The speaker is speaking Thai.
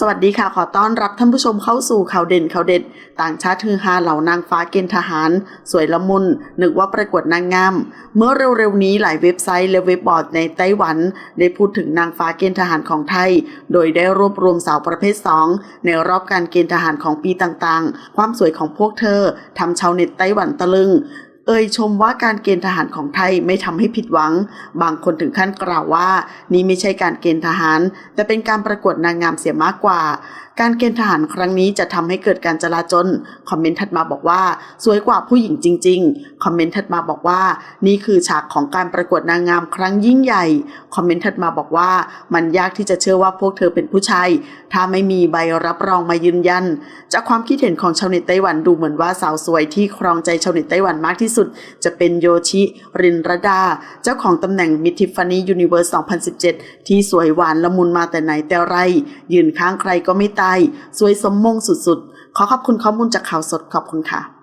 สวัสดีค่ะ ขอต้อนรับท่านผู้ชมเข้าสู่ข่าวเด่นข่าวเด็ด ต่างชาติฮือฮาเหล่านางฟ้าเกณฑ์ทหาร สวยละมุนนึกว่าประกวดนางงาม เมื่อเร็วๆนี้หลายเว็บไซต์และเว็บบอร์ดในไต้หวัน ได้พูดถึงนางฟ้าเกณฑ์ทหารของไทย โดยได้รวบรวมสาวประเภท 2 ในรอบการเกณฑ์ทหารของปีต่างๆ ความสวยของพวกเธอทำชาวเน็ตไต้หวันตะลึง เอ่ยชมว่าการเกณฑ์ทหารของไทยไม่ทำให้ผิดหวัง บางคนถึงขั้นกล่าวว่า นี่ไม่ใช่การเกณฑ์ทหาร แต่เป็นการประกวดนางงามเสียมากกว่า การเกณฑ์ทหารครั้งนี้จะทำให้เกิดการจลาจล คอมเมนต์ถัดมาบอกว่า สวยกว่าผู้หญิงจริง ๆ คอมเมนต์ถัดมาบอกว่า นี่คือฉากของการประกวดนางงามครั้งยิ่งใหญ่ คอมเมนต์ถัดมาบอกว่า มันยากที่จะเชื่อว่าพวกเธอเป็นผู้ชาย ถ้าไม่มีใบรับรองมายืนยัน จากความคิดเห็นของชาวเน็ตไต้หวันดูเหมือนว่าสาวสวยที่ครองใจชาวเน็ตไต้หวันมากที่สุด จะเป็นโยชิรินรดา เจ้าของตำแหน่งมิทิฟานียูนิเวอร์ส2017 ที่สวยหวานละมุนมาแต่ไหนแต่ไร ยืนข้างใครก็ไม่ตาย สวยสมมงสุดๆ ขอขอบคุณข้อมูลจากข่าวสดขอบคุณค่ะ